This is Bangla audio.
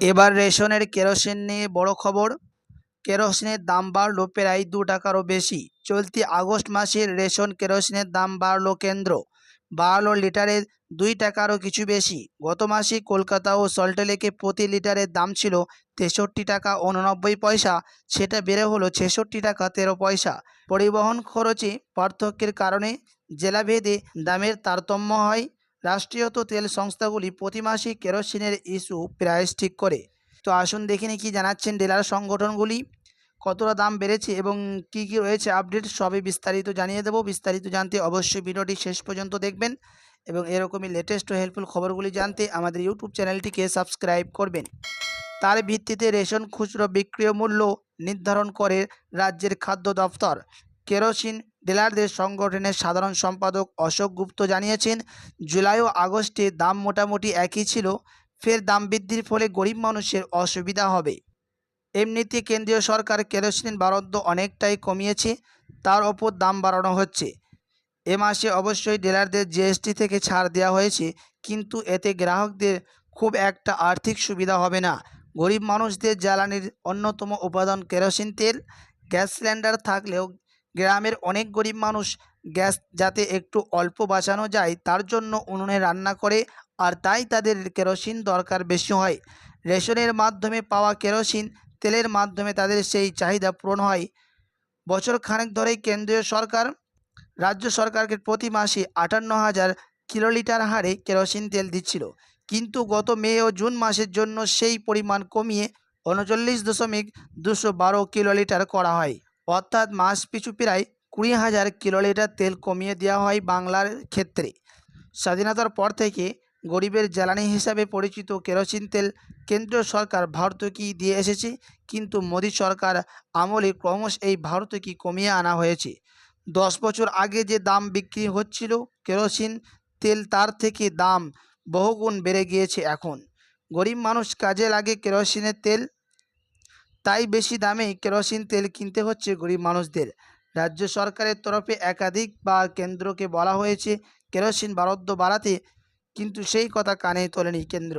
এবার রেশনের কেরোসিন নিয়ে বড় খবর। কেরোসিনের দাম বাড়ল প্রায় দু টাকারও বেশি। চলতি আগস্ট মাসের রেশন কেরোসিনের দাম বাড়ল কেন্দ্র। বাড়ল লিটারে দুই টাকারও কিছু বেশি। গত মাসে কলকাতা ও সল্টলেকে প্রতি লিটারের দাম ছিল তেষট্টি টাকা উননব্বই পয়সা, সেটা বেড়ে হলো ছেষট্টি টাকা তেরো পয়সা। পরিবহন খরচে পার্থক্যের কারণে জেলাভেদে দামের তারতম্য হয়। রাষ্ট্রীয়ত তেল সংস্থাগুলি প্রতি মাসে কেরোসিনের ইস্যু প্রাইস ঠিক করে। তো আসুন দেখে নিই কী জানাচ্ছেন ডিলার সংগঠনগুলি। কতটা দাম বেড়েছে এবং কী কী রয়েছে আপডেট সবই বিস্তারিত জানিয়ে দেবো। বিস্তারিত জানতে অবশ্যই ভিডিওটি শেষ পর্যন্ত দেখবেন এবং এরকমই লেটেস্ট ও হেল্পফুল খবরগুলি জানতে আমাদের ইউটিউব চ্যানেলটিকে সাবস্ক্রাইব করবেন। তার ভিত্তিতে রেশন খুচরো বিক্রয় মূল্য নির্ধারণ করে রাজ্যের খাদ্য দফতর কেরোসিন ডিলারদের সংগঠনের সাধারণ সম্পাদক অশোক গুপ্ত জানিয়েছেন, জুলাই ও আগস্টে দাম মোটামুটি একই ছিল, ফের দাম বৃদ্ধির ফলে গরিব মানুষের অসুবিধা হবে। এমনিতে কেন্দ্রীয় সরকার কেরোসিন বরাদ্দ অনেকটাই কমিয়েছে, তার ওপর দাম বাড়ানো হচ্ছে। এ মাসে অবশ্যই ডিলারদের জিএসটি থেকে ছাড় দেওয়া হয়েছে, কিন্তু এতে গ্রাহকদের খুব একটা আর্থিক সুবিধা হবে না। গরিব মানুষদের জ্বালানির অন্যতম উপাদান কেরোসিন তেল। গ্যাস সিলিন্ডার থাকলেও গ্রামের অনেক গরিব মানুষ গ্যাস যাতে একটু অল্প বাঁচানো যায়, তার জন্য উনুনে রান্না করে আর তাই তাদের কেরোসিন দরকার বেশি হয়। রেশনের মাধ্যমে পাওয়া কেরোসিন তেলের মাধ্যমে তাদের সেই চাহিদা পূরণ হয়। বছর খানেক ধরেই কেন্দ্রীয় সরকার, রাজ্য সরকারকে প্রতি মাসে আটান্ন হাজার কিলোলিটার হারে কেরোসিন তেল দিচ্ছিল। কিন্তু গত মে ও জুন মাসের জন্য সেই পরিমাণ কমিয়ে উনচল্লিশ দশমিক দুশো বারো কিলোলিটার করা হয়। অর্থাৎ মাস পিছু প্রায় কুড়ি হাজার কিলোলিটার তেল কমিয়ে দেওয়া হয় বাংলার ক্ষেত্রে। স্বাধীনতার পর থেকে গরিবের জ্বালানি হিসাবে পরিচিত কেরোসিন তেল কেন্দ্রীয় সরকার ভারতকি দিয়ে এসেছে, কিন্তু মোদী সরকার আমলে ক্রমশ এই ভারতকি কমিয়ে আনা হয়েছে। দশ বছর আগে যে দাম বিক্রি হচ্ছিল কেরোসিন তেল, তার থেকে দাম বহুগুণ বেড়ে গিয়েছে এখন। গরিব মানুষ কাজে লাগে কেরোসিনের তেল তাই বেশি দামে কেরোসিন তেল কিনতে হচ্ছে গরিব মানুষদের। রাজ্য সরকারের তরফে একাধিক বা কেন্দ্রকে বলা হয়েছে, কেরোসিন বরাদ্দ বাড়াতে, কিন্তু সেই কথা কানে তোলেনি কেন্দ্র।